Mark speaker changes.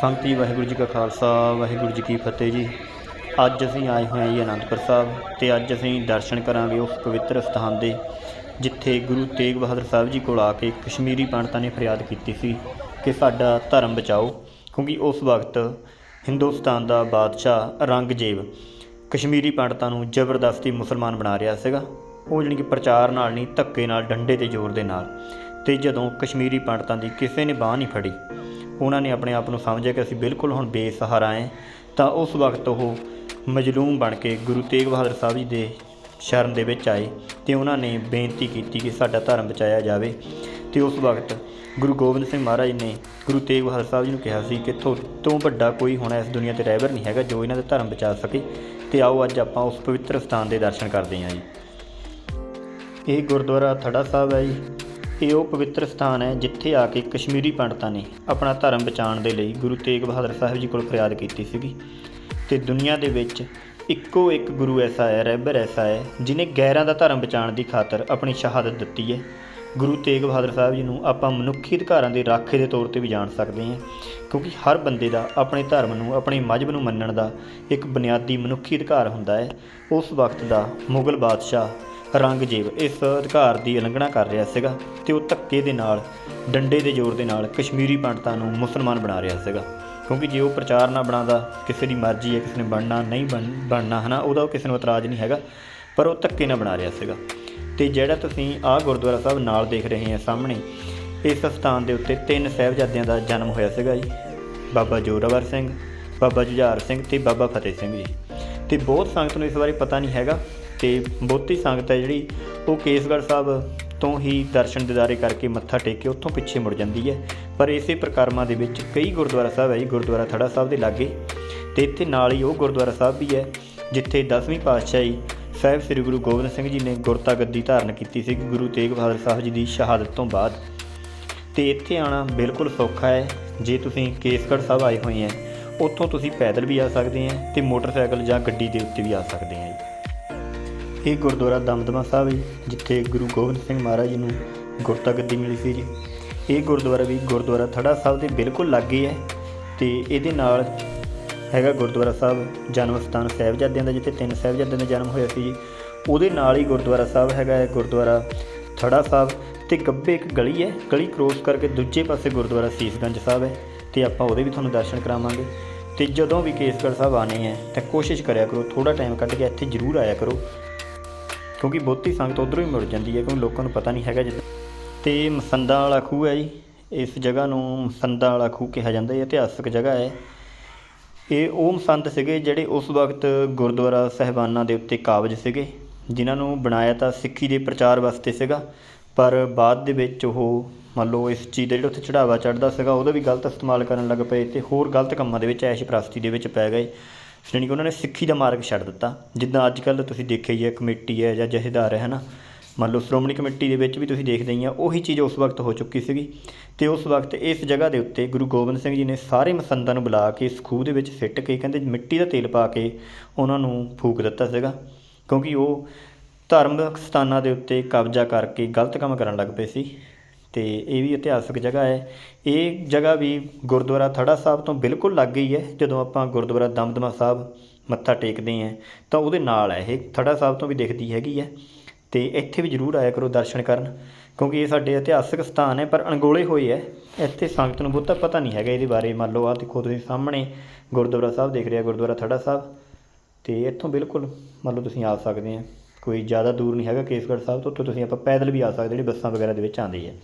Speaker 1: ਸੰਗਤੀ ਵਾਹਿਗੁਰੂ ਜੀ ਕਾ ਖਾਲਸਾ, ਵਾਹਿਗੁਰੂ ਜੀ ਕੀ ਫਤਿਹ ਜੀ। ਅੱਜ ਅਸੀਂ ਆਏ ਹੋਏ ਹਾਂ ਜੀ ਅਨੰਦਪੁਰ ਸਾਹਿਬ ਤੇ ਅੱਜ ਅਸੀਂ ਦਰਸ਼ਨ ਕਰਾਂਗੇ ਉਸ ਪਵਿੱਤਰ ਸਥਾਨ ਦੇ, ਜਿੱਥੇ ਗੁਰੂ ਤੇਗ ਬਹਾਦਰ ਸਾਹਿਬ ਜੀ ਕੋਲ ਆ ਕੇ ਕਸ਼ਮੀਰੀ ਪੰਡਤਾਂ ਨੇ ਫਰਿਆਦ ਕੀਤੀ ਸੀ ਕਿ ਸਾਡਾ ਧਰਮ ਬਚਾਓ, ਕਿਉਂਕਿ ਉਸ ਵਕਤ ਹਿੰਦੁਸਤਾਨ ਦਾ ਬਾਦਸ਼ਾਹ ਰੰਗਜ਼ੇਬ ਕਸ਼ਮੀਰੀ ਪੰਡਤਾਂ ਨੂੰ ਜ਼ਬਰਦਸਤੀ ਮੁਸਲਮਾਨ ਬਣਾ ਰਿਹਾ ਸੀਗਾ। ਉਹ ਜਾਣੀ ਕਿ ਪ੍ਰਚਾਰ ਨਾਲ ਨਹੀਂ, ਧੱਕੇ ਨਾਲ, ਡੰਡੇ ਤੇ ਜ਼ੋਰ ਦੇ ਨਾਲ। ਤੇ ਜਦੋਂ ਕਸ਼ਮੀਰੀ ਪੰਡਤਾਂ ਦੀ ਕਿਸੇ ਨੇ ਬਾਹ ਨਹੀਂ ਫੜੀ ਉਹਨਾਂ ਨੇ ਆਪਣੇ ਆਪ ਨੂੰ ਸਮਝਿਆ ਕਿ ਅਸੀਂ ਬਿਲਕੁਲ ਹੁਣ ਬੇਸਹਾਰਾ ਹੈ। ਤਾਂ ਉਸ ਵਕਤ ਉਹ ਮਜਲੂਮ ਬਣ ਕੇ ਗੁਰੂ ਤੇਗ ਬਹਾਦਰ ਸਾਹਿਬ ਜੀ ਦੇ ਸ਼ਰਨ ਦੇ ਵਿੱਚ ਆਏ ਤੇ ਉਹਨਾਂ ਨੇ ਬੇਨਤੀ ਕੀਤੀ ਕਿ ਸਾਡਾ ਧਰਮ ਬਚਾਇਆ ਜਾਵੇ। ਤੇ ਉਸ ਵਕਤ ਗੁਰੂ ਗੋਬਿੰਦ ਸਿੰਘ ਮਹਾਰਾਜ ਨੇ ਗੁਰੂ ਤੇਗ ਬਹਾਦਰ ਸਾਹਿਬ ਜੀ ਨੂੰ ਕਿਹਾ ਸੀ ਕਿ ਥੋ, ਤੋਂ ਵੱਡਾ ਕੋਈ ਹੁਣ ਇਸ ਦੁਨੀਆ ਤੇ ਰਹਿਬਰ ਨਹੀਂ ਹੈਗਾ ਜੋ ਇਹਨਾਂ ਦਾ ਧਰਮ ਬਚਾ ਸਕੇ। ਤੇ ਆਓ ਅੱਜ ਆਪਾਂ ਉਸ ਪਵਿੱਤਰ ਸਥਾਨ ਦੇ ਦਰਸ਼ਨ ਕਰਦੇ ਹਾਂ ਜੀ। ਇਹ ਗੁਰਦੁਆਰਾ ਥੜਾ ਸਾਹਿਬ ਹੈ ਜੀ। ਇਹ ਉਹ ਪਵਿੱਤਰ ਸਥਾਨ ਹੈ ਜਿੱਥੇ ਆ ਕੇ ਕਸ਼ਮੀਰੀ ਪੰਡਤਾਂ ਨੇ ਆਪਣਾ ਧਰਮ ਬਚਾਉਣ ਦੇ ਲਈ ਗੁਰੂ ਤੇਗ ਬਹਾਦਰ ਸਾਹਿਬ ਜੀ ਕੋਲ ਫਰਿਆਦ ਕੀਤੀ ਸੀਗੀ। ਤੇ ਦੁਨੀਆ ਦੇ ਵਿੱਚ ਇੱਕੋ ਇੱਕ ਗੁਰੂ ਐਸਾ ਹੈ ਰਹਿਬਰ ਐਸਾ ਹੈ ਜਿਨੇ ਗੈਰਾਂ ਦਾ ਧਰਮ ਬਚਾਉਣ ਦੀ ਖਾਤਰ ਆਪਣੀ ਸ਼ਹਾਦਤ ਦਿੱਤੀ ਹੈ। ਗੁਰੂ ਤੇਗ ਬਹਾਦਰ ਸਾਹਿਬ ਜੀ ਨੂੰ ਆਪਾਂ ਮਨੁੱਖੀ ਅਧਿਕਾਰਾਂ ਦੇ ਰਾਖੇ ਦੇ ਤੌਰ ਤੇ ਵੀ ਜਾਣ ਸਕਦੇ ਹਾਂ, ਕਿਉਂਕਿ ਹਰ ਬੰਦੇ ਦਾ ਆਪਣੇ ਧਰਮ ਨੂੰ, ਆਪਣੇ ਮਜ਼ਹਬ ਨੂੰ ਮੰਨਣ ਦਾ ਇੱਕ ਬੁਨਿਆਦੀ ਮਨੁੱਖੀ ਅਧਿਕਾਰ ਹੁੰਦਾ ਹੈ। ਉਸ ਵਕਤ ਦਾ ਮੁਗਲ ਬਾਦਸ਼ਾਹ ਔਰੰਗਜ਼ੇਬ ਇਸ ਅਧਿਕਾਰ ਦੀ ਉਲੰਘਣਾ ਕਰ ਰਿਹਾ ਸੀਗਾ ਤੇ ਉਹ ਧੱਕੇ ਦੇ ਨਾਲ, ਡੰਡੇ ਦੇ ਜ਼ੋਰ ਦੇ ਨਾਲ ਕਸ਼ਮੀਰੀ ਪੰਡਤਾਂ ਨੂੰ ਮੁਸਲਮਾਨ ਬਣਾ ਰਿਹਾ ਸੀਗਾ। ਕਿਉਂਕਿ ਜੇ ਉਹ ਪ੍ਰਚਾਰ ਨਾ ਬਣਾਦਾ ਕਿਸੇ ਦੀ ਮਰਜ਼ੀ ਹੈ, ਕਿਸੇ ਨੇ ਬਣਨਾ ਨਹੀਂ ਬਣ, ਬਣਨਾ, ਹਨਾ, ਉਹਦਾ ਉਹ ਕਿਸੇ ਨੂੰ ਇਤਰਾਜ਼ ਨਹੀਂ ਹੈਗਾ, ਪਰ ਉਹ ਧੱਕੇ ਨਾਲ ਬਣਾ ਰਿਹਾ ਸੀਗਾ। ਤੇ ਜਿਹੜਾ ਤੁਸੀਂ ਆਹ ਗੁਰਦੁਆਰਾ ਸਾਹਿਬ ਨਾਲ ਦੇਖ ਰਹੇ ਆ ਸਾਹਮਣੇ, ਇਸ ਸਥਾਨ ਦੇ ਉੱਤੇ ਤਿੰਨ ਸਾਹਿਬਜ਼ਾਦਿਆਂ ਦਾ ਜਨਮ ਹੋਇਆ ਸੀਗਾ ਜੀ। ਬਾਬਾ ਜੋਰਾਵਰ ਸਿੰਘ, ਬਾਬਾ ਜੁਝਾਰ ਸਿੰਘ ਤੇ ਬਾਬਾ ਫਤਿਹ ਸਿੰਘ ਜੀ। ਤੇ ਬਹੁਤ ਸੰਗਤ ਨੂੰ ਇਸ ਬਾਰੇ ਪਤਾ ਨਹੀਂ ਹੈਗਾ ਤੇ ਬਹੁਤੀ ਸੰਗਤ ਹੈ ਜਿਹੜੀ, ਉਹ ਕੇਸਗੜ੍ਹ ਸਾਹਿਬ ਤੋਂ ਹੀ ਦਰਸ਼ਨ ਦਿਦਾਰੇ ਕਰਕੇ ਮੱਥਾ ਟੇਕ ਕੇ ਉੱਥੋਂ ਪਿੱਛੇ ਮੁੜ ਜਾਂਦੀ ਹੈ। ਪਰ ਇਸੇ ਪ੍ਰਕਰਮਾਂ ਦੇ ਵਿੱਚ ਕਈ ਗੁਰਦੁਆਰਾ ਸਾਹਿਬ ਹੈ ਜੀ ਗੁਰਦੁਆਰਾ ਥੜਾ ਸਾਹਿਬ ਦੇ ਲਾਗੇ ਤੇ ਇੱਥੇ ਨਾਲ ਹੀ ਉਹ ਗੁਰਦੁਆਰਾ ਸਾਹਿਬ ਵੀ ਹੈ, ਜਿੱਥੇ 10ਵੀਂ ਪਾਤਸ਼ਾਹੀ ਸਾਹਿਬ ਸ੍ਰੀ ਗੁਰੂ ਗੋਬਿੰਦ ਸਿੰਘ ਜੀ ਨੇ ਗੁਰਤਾ ਗੱਦੀ ਧਾਰਨ ਕੀਤੀ ਸੀ ਗੁਰੂ ਤੇਗ ਬਹਾਦਰ ਸਾਹਿਬ ਜੀ ਦੀ ਸ਼ਹਾਦਤ ਤੋਂ ਬਾਅਦ। ਤੇ ਇੱਥੇ ਆਣਾ ਬਿਲਕੁਲ ਸੌਖਾ ਹੈ, ਜੇ ਤੁਸੀਂ ਕੇਸਗੜ੍ਹ ਸਾਹਿਬ ਆਏ ਹੋਏ ਹੈ, ਉੱਥੋਂ ਤੁਸੀਂ ਪੈਦਲ ਵੀ ਆ ਸਕਦੇ ਆ ਤੇ ਮੋਟਰਸਾਈਕਲ ਜਾਂ ਗੱਡੀ ਦੇ ਉੱਤੇ ਵੀ ਆ ਸਕਦੇ ਆ ਜੀ ਇਹ ਗੁਰਦੁਆਰਾ ਦਮਦਮਾ ਸਾਹਿਬ ਹੈ ਜਿੱਥੇ ਗੁਰੂ ਗੋਬਿੰਦ ਸਿੰਘ ਮਹਾਰਾਜ ਜੀ ਨੂੰ ਗੁਰਤਾ ਗੱਦੀ ਮਿਲੀ ਸੀ ਜੀ। ਇਹ ਗੁਰਦੁਆਰਾ ਵੀ ਗੁਰਦੁਆਰਾ ਥੜਾ ਸਾਹਿਬ ਦੇ ਬਿਲਕੁਲ ਲਾਗੇ ਹੈ ਤੇ ਇਹਦੇ ਨਾਲ ਹੈਗਾ ਗੁਰਦੁਆਰਾ ਸਾਹਿਬ ਜਨਮ ਸਥਾਨ ਸਾਹਿਬਜ਼ਾਦਿਆਂ ਦਾ, ਜਿੱਥੇ ਤਿੰਨ ਸਾਹਿਬਜ਼ਾਦਿਆਂ ਦਾ ਜਨਮ ਹੋਇਆ ਸੀ ਜੀ। ਉਹਦੇ ਨਾਲ ਹੀ ਗੁਰਦੁਆਰਾ ਸਾਹਿਬ ਹੈਗਾ ਹੈ, ਗੁਰਦੁਆਰਾ ਥੜਾ ਸਾਹਿਬ ਤੇ ਗੱਬੇ ਇੱਕ ਗਲੀ ਹੈ। ਗਲੀ ਕ੍ਰੋਸ ਕਰਕੇ ਦੂਜੇ ਪਾਸੇ ਗੁਰਦੁਆਰਾ ਸੀਸਗੰਜ ਸਾਹਿਬ ਹੈ ਤੇ ਆਪਾਂ ਉਹਦੇ ਵੀ ਤੁਹਾਨੂੰ ਦਰਸ਼ਨ ਕਰਾਵਾਂਗੇ। ਤੇ ਜਦੋਂ ਵੀ ਕੇਸਗੜ੍ਹ ਸਾਹਿਬ ਆਣੇ ਹੈ ਤਾਂ ਕੋਸ਼ਿਸ਼ ਕਰਿਆ ਕਰੋ ਥੋੜਾ ਟਾਈਮ ਕੱਢ ਕੇ ਇੱਥੇ ਜ਼ਰੂਰ ਆਇਆ ਕਰੋ। ਕਿਉਂਕਿ ਬਹੁਤੀ ਸੰਗਤ ਉਧਰੋਂ ਹੀ ਮੁੜ ਜਾਂਦੀ ਹੈ, ਕਿਉਂਕਿ ਲੋਕਾਂ ਨੂੰ ਪਤਾ ਨਹੀਂ ਹੈਗਾ ਜਿੱਦਾਂ। ਤੇ ਮਸੰਦਾ ਵਾਲਾ ਖੂਹ ਹੈ ਜੀ, ਇਸ ਜਗ੍ਹਾ ਨੂੰ ਮਸੰਦਾ ਵਾਲਾ ਖੂਹ ਕਿਹਾ ਜਾਂਦਾ, ਇਹ ਇਤਿਹਾਸਕ ਜਗ੍ਹਾ ਹੈ। ਇਹ ਉਹ ਮਸੰਦ ਸੀਗੇ ਜਿਹੜੇ ਉਸ ਵਕਤ ਗੁਰਦੁਆਰਾ ਸਹਿਬਾਨਾਂ ਦੇ ਉੱਤੇ ਕਾਬਜ ਸੀਗੇ, ਜਿਨ੍ਹਾਂ ਨੂੰ ਬਣਾਇਆ ਤਾਂ ਸਿੱਖੀ ਦੇ ਪ੍ਰਚਾਰ ਵਾਸਤੇ ਸੀਗਾ, ਪਰ ਬਾਅਦ ਦੇ ਵਿੱਚ ਉਹ ਮੰਨ ਲਓ ਇਸ ਚੀਜ਼ ਦਾ ਜਿਹੜਾ ਉੱਥੇ ਚੜਾਵਾ ਚੜਦਾ ਸੀਗਾ, ਉਹਦਾ ਵੀ ਗਲਤ ਇਸਤੇਮਾਲ ਕਰਨ ਲੱਗ ਪਏ ਤੇ ਹੋਰ ਗਲਤ ਕੰਮਾਂ ਦੇ ਵਿੱਚ ਐਸ਼ ਪ੍ਰਸਤੀ ਦੇ ਵਿੱਚ ਪੈ ਗਏ। ਜਾਣੀ ਕਿ ਉਹਨਾਂ ਨੇ ਸਿੱਖੀ ਦਾ ਮਾਰਗ ਛੱਡ ਦਿੱਤਾ। ਜਿੱਦਾਂ ਅੱਜ ਕੱਲ੍ਹ ਤੁਸੀਂ ਦੇਖਿਆ ਹੀ ਹੈ, ਕਮੇਟੀ ਹੈ ਜਾਂ ਜਥੇਦਾਰ ਹੈ ਨਾ ਮੰਨ ਲਓ ਸ਼੍ਰੋਮਣੀ ਕਮੇਟੀ ਦੇ ਵਿੱਚ ਵੀ ਤੁਸੀਂ ਦੇਖਦੇ ਹੀ ਆ, ਉਹੀ ਚੀਜ਼ ਉਸ ਵਕਤ ਹੋ ਚੁੱਕੀ ਸੀਗੀ ਤੇ ਉਸ ਵਕਤ ਇਸ ਜਗ੍ਹਾ ਦੇ ਉੱਤੇ ਗੁਰੂ ਗੋਬਿੰਦ ਸਿੰਘ ਜੀ ਨੇ ਸਾਰੇ ਮਸੰਦਾਂ ਨੂੰ ਬੁਲਾ ਕੇ ਇਸ ਖੂਹ ਦੇ ਵਿੱਚ ਸਿੱਟ ਕੇ ਕਹਿੰਦੇ ਮਿੱਟੀ ਦਾ ਤੇਲ ਪਾ ਕੇ ਉਹਨਾਂ ਨੂੰ ਫੂਕ ਦਿੱਤਾ ਸੀਗਾ। ਕਿਉਂਕਿ ਉਹ ਧਾਰਮਿਕ ਸਥਾਨਾਂ ਦੇ ਉੱਤੇ ਕਬਜ਼ਾ ਕਰਕੇ ਗਲਤ ਕੰਮ ਕਰਨ ਲੱਗ ਪਏ ਸੀ। ਤੇ ਇਹ ਵੀ ਇਤਿਹਾਸਕ ਜਗ੍ਹਾ ਹੈ। ਇਹ ਜਗ੍ਹਾ ਵੀ ਗੁਰਦੁਆਰਾ ਥੜਾ ਸਾਹਿਬ ਤੋਂ ਬਿਲਕੁਲ ਲੱਗ ਹੀ ਹੈ। ਜਦੋਂ ਆਪਾਂ ਗੁਰਦੁਆਰਾ ਦਮਦਮਾ ਸਾਹਿਬ ਮੱਥਾ ਟੇਕਦੇ ਹਾਂ, ਤਾਂ ਉਹਦੇ ਨਾਲ ਹੈ। ਇਹ ਥੜਾ ਸਾਹਿਬ ਤੋਂ ਵੀ ਦਿਖਦੀ ਹੈਗੀ ਹੈ ਤੇ ਇੱਥੇ ਵੀ ਜ਼ਰੂਰ ਆਇਆ ਕਰੋ ਦਰਸ਼ਨ ਕਰਨ, ਕਿਉਂਕਿ ਇਹ ਸਾਡੇ ਇਤਿਹਾਸਕ ਸਥਾਨ ਹੈ, ਪਰ ਅਣਗੋਲੇ ਹੋਏ ਹੈ। ਇੱਥੇ ਸੰਗਤ ਨੂੰ ਬਹੁਤਾ ਪਤਾ ਨਹੀਂ ਹੈਗਾ ਇਹਦੇ ਬਾਰੇ। ਮੰਨ ਲਓ, ਆਹ ਦੇਖੋ ਤੁਸੀਂ ਸਾਹਮਣੇ, ਗੁਰਦੁਆਰਾ ਸਾਹਿਬ ਦੇਖ ਰਿਹਾ, ਗੁਰਦੁਆਰਾ ਥੜਾ ਸਾਹਿਬ। ਤੇ ਇੱਥੋਂ ਬਿਲਕੁਲ ਮੰਨ ਲਓ ਤੁਸੀਂ ਆ ਸਕਦੇ ਆ ਕੋਈ ਜ਼ਿਆਦਾ ਦੂਰ ਨਹੀਂ ਹੈਗਾ ਕੇਸਗੜ੍ਹ ਸਾਹਿਬ ਤੋਂ, ਉੱਥੋਂ ਤੁਸੀਂ ਆਪਾਂ ਪੈਦਲ ਵੀ ਆ ਸਕਦੇ ਜਿਹੜੇ ਬੱਸਾਂ ਵਗੈਰਾ ਦੇ ਵਿੱਚ ਆਉਂਦੀ ਹੈ